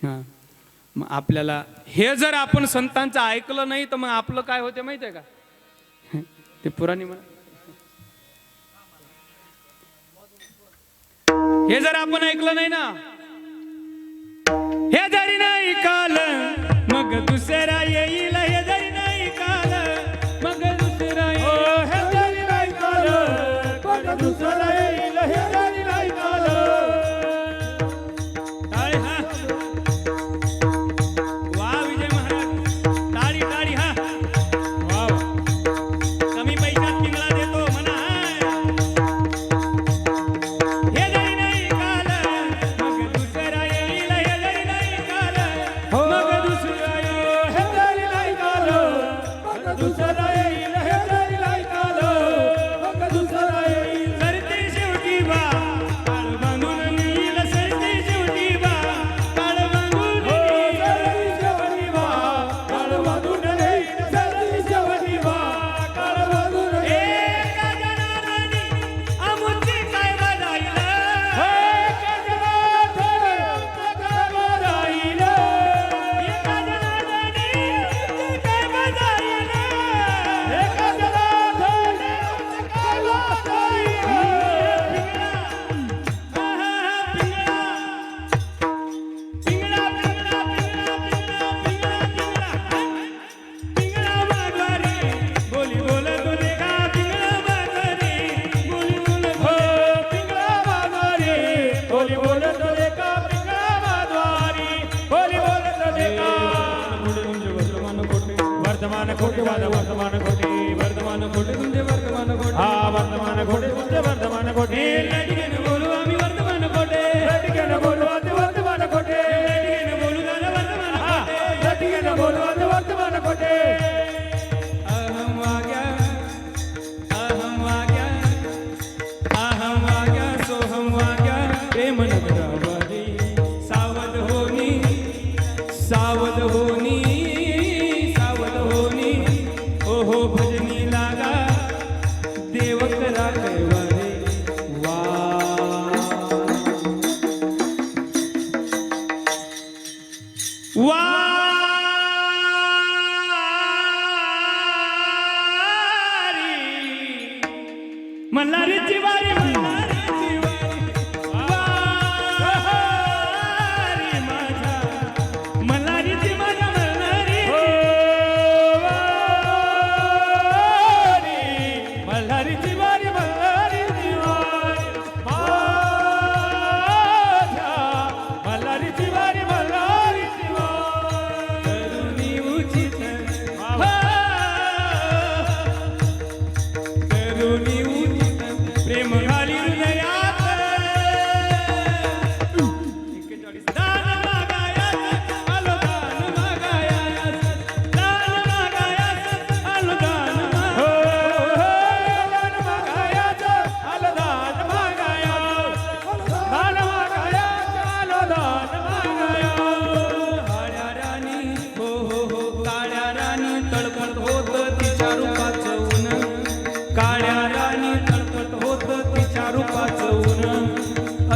मग आपल्याला हे जर आपण संतांचं ऐकलं नाही तर मग आपलं काय होते माहीत आहे का? ते पुराणी म्हणा. हे जर आपण ऐकलं नाही ना हे जरी नाही वर्तमान वर्तमान कोटी वर्तमान कोटी तुमचे वर्तमान कोटी. हा वर्तमान कोटी तुमचे वर्तमान कोटी. भजनी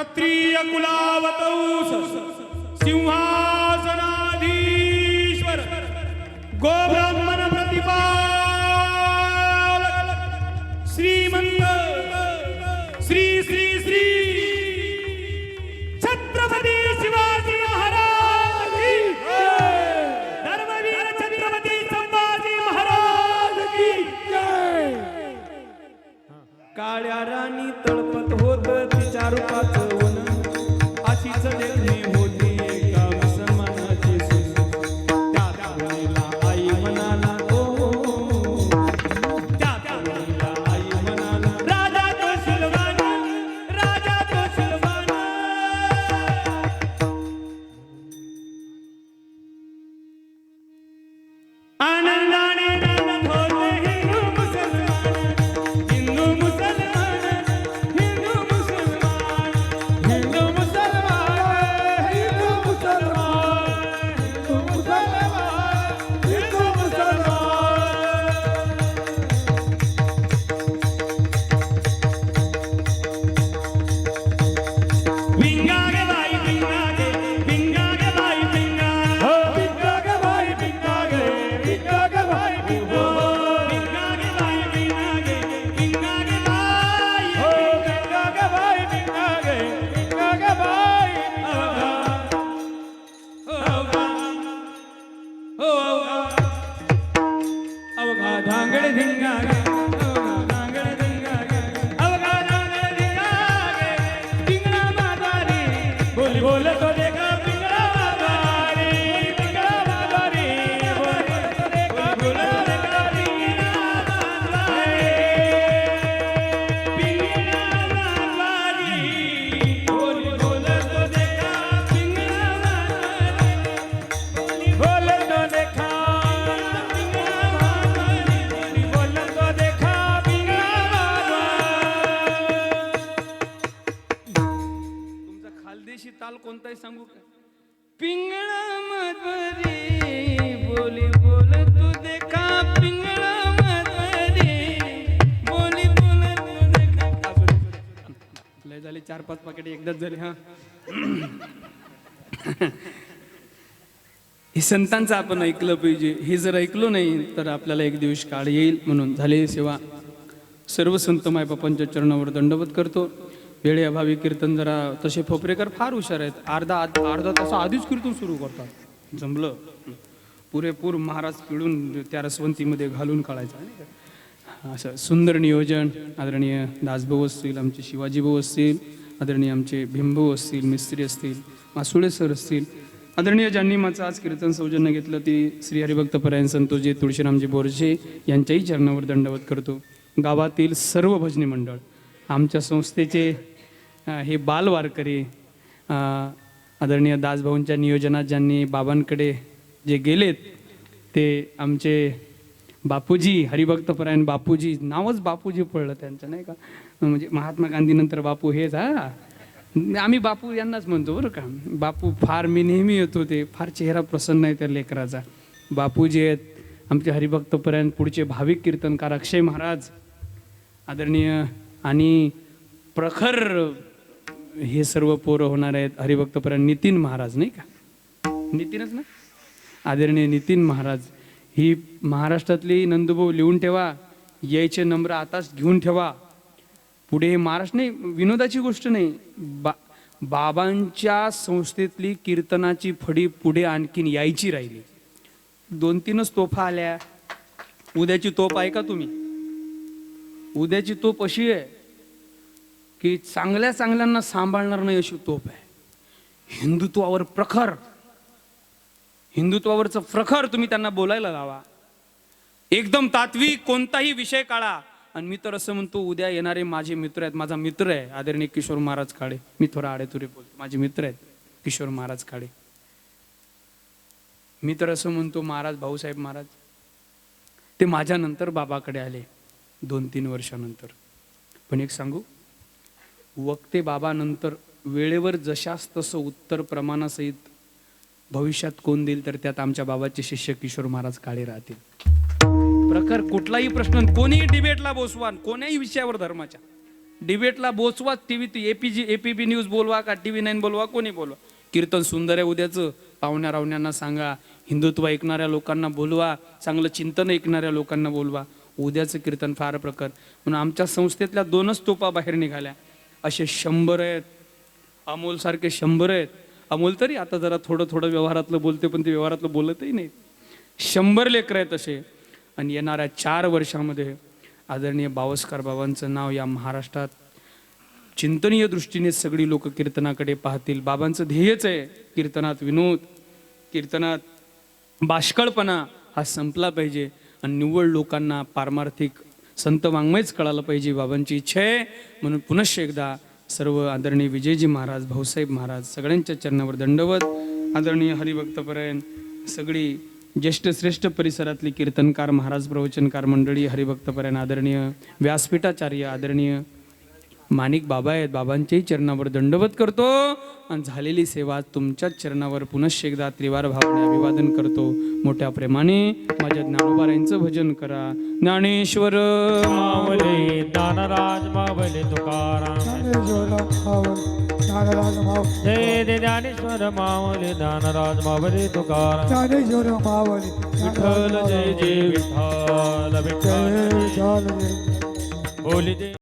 क्षत्रिय कुलावत सिंहासनाधीश्वर गोब्राह्मण प्रतिपाल श्रीमंत श्री श्री श्री छत्रपती शिवाजी महाराज धर्मवीर छत्रपती संभाजी महाराज काळ्या राणी तळपत होत तिच्या रूपाचं tell me. বলে सांगू का? पिंगळा मधुरी बोली बोल तू देखा पिंगळा मधुरी बोली बोल तू देखा. लय झाले चार पाच पाकिट एकदाच झाले हा. हे संतांचं आपण ऐकलं पाहिजे. हे जर ऐकलो नाही तर आपल्याला एक दिवस काळ येईल म्हणून. झाले सेवा. सर्व संत मायबापांच्या चरणावर दंडवत करतो. वेळेअभावी कीर्तन जरा तसे फोपरेकर फार हुशार आहेत. अर्धा अर्धा तास आधीच कीर्तन सुरू करतात. जमलं. पुरेपूर महाराज पिळून त्या रसवंतीमध्ये घालून काढायचं. असं सुंदर नियोजन. आदरणीय दासभाऊ असतील आमचे शिवाजी भाऊ असतील आदरणीय आमचे भीमभाऊ असतील मिस्त्री असतील मासुळे सर असतील. आदरणीय ज्यांनी माझं आज कीर्तन सौजन्य घेतलं ती श्री हरिभक्त परायण संतोषजी तुळशीरामजी बोरजे यांच्याही चरणावर दंडवत करतो. गावातील सर्व भजनी मंडळ आमच्या संस्थेचे हे बाल वारकरी आदरणीय दासभाऊंच्या नियोजनात ज्यांनी बाबांकडे जे गेलेत ते आमचे बापूजी हरिभक्तपरायण बापूजी नावच बापूजी पडलं त्यांचं नाही का? म्हणजे महात्मा गांधीनंतर बापू हेच हा? आम्ही बापू यांनाच म्हणतो बरं का. बापू फार मी नेहमी येतो ते फार चेहरा प्रसन्न आहे त्या लेकराचा. बापूजी आहेत आमचे हरिभक्तपर्यंत पुढचे भाविक कीर्तनकार अक्षय महाराज आदरणीय आणि प्रखर हे सर्व पोरं होणार आहेत हरिभक्तपरायण नितीन महाराज नाही का? नितीनच ना? आदरणीय नितीन महाराज ही महाराष्ट्रातली नंदुभाऊ लिहून ठेवा यायचे नंबर आताच घेऊन ठेवा. पुढे हे महाराष्ट्र नाही विनोदाची गोष्ट नाही. बा बाबांच्या संस्थेतली कीर्तनाची फडी पुढे आणखीन यायची राहिली. दोन तीनच तोफा आल्या. उद्याची तोफ आहे का तुम्ही. उद्याची तोफ अशी आहे की चांगल्या चांगल्यांना सांभाळणार नाही अशी तोप आहे. हिंदुत्वावर प्रखर हिंदुत्वावरचं प्रखर तुम्ही त्यांना बोलायला लावा. एकदम तात्विक कोणताही विषय काढा. आणि मी तर असं म्हणतो उद्या येणारे माझे मित्र आहेत माझा मित्र आहे आदरणीय किशोर महाराज काळे. मी थोडा आडेतुरे बोलतो. माझे मित्र आहेत किशोर महाराज काळे. मी तर असं म्हणतो महाराज भाऊसाहेब महाराज ते माझ्यानंतर बाबाकडे आले दोन तीन वर्षानंतर. पण एक सांगू? वक्ते बाबानंतर वेळेवर जशास तसं उत्तर प्रमाणासहित भविष्यात कोण देईल तर त्यात आमच्या बाबाचे शिष्य किशोर महाराज काळे राहतील. प्रकार कुठलाही प्रश्न कोणीही डिबेटला बोसवा कोण्याही विषयावर धर्माच्या. डिबेटला बोचवा टीव्ही एपीजी एपीबी न्यूज बोलवा का टीव्ही नाईन बोलवा कोणी बोलवा. कीर्तन सुंदर आहे उद्याचं पाहुण्या रावण्यांना सांगा हिंदुत्व ऐकणाऱ्या लोकांना बोलवा चांगलं चिंतन ऐकणाऱ्या लोकांना बोलवा. उद्याचं कीर्तन फार प्रकार म्हणून आमच्या संस्थेतल्या दोनच तोपा बाहेर निघाल्या. असे शंभर आहेत. अमोलसारखे शंभर आहेत. अमोल तरी आता जरा थोडं थोडं व्यवहारातलं बोलते पण ते व्यवहारातलं बोलतही नाही शंभर लेकरं आहेत असे. आणि येणाऱ्या चार वर्षामध्ये आदरणीय बावस्कर बाबांचं नाव या महाराष्ट्रात चिंतनीय दृष्टीने सगळी लोक कीर्तनाकडे पाहतील. बाबांचं ध्येयच आहे कीर्तनात विनोद कीर्तनात बाष्कळपणा हा संपला पाहिजे. आणि निव्वळ लोकांना पारमार्थिक संत वाङ्मयच कळालं पाहिजे बाबांची इच्छा आहे. म्हणून पुनश्च एकदा सर्व आदरणीय विजयजी महाराज भाऊसाहेब महाराज सगळ्यांच्या चरणावर दंडवत आदरणीय हरिभक्तपर्यंत सगळी ज्येष्ठ श्रेष्ठ परिसरातली कीर्तनकार महाराज प्रवचनकार मंडळी हरिभक्तपर्यंत आदरणीय व्यासपीठाचार्य आदरणीय माणिक बाबा आहेत बाबांच्याही चरणावर दंडवत करतो आणि झालेली सेवा तुमच्याच चरणावर पुनश्च एकदा त्रिवार भावने अभिवादन करतो. मोठ्या प्रेमाने माझ्या ज्ञानोबारायांचं भजन करा. ज्ञानेश्वर मावले दानराज मावले तुकाराम. जय दे ज्ञानेश्वर मावले दानराज मावले तुकाराम. विठ्ठल जय जय विठ्ठल विठ्ठल बोली दे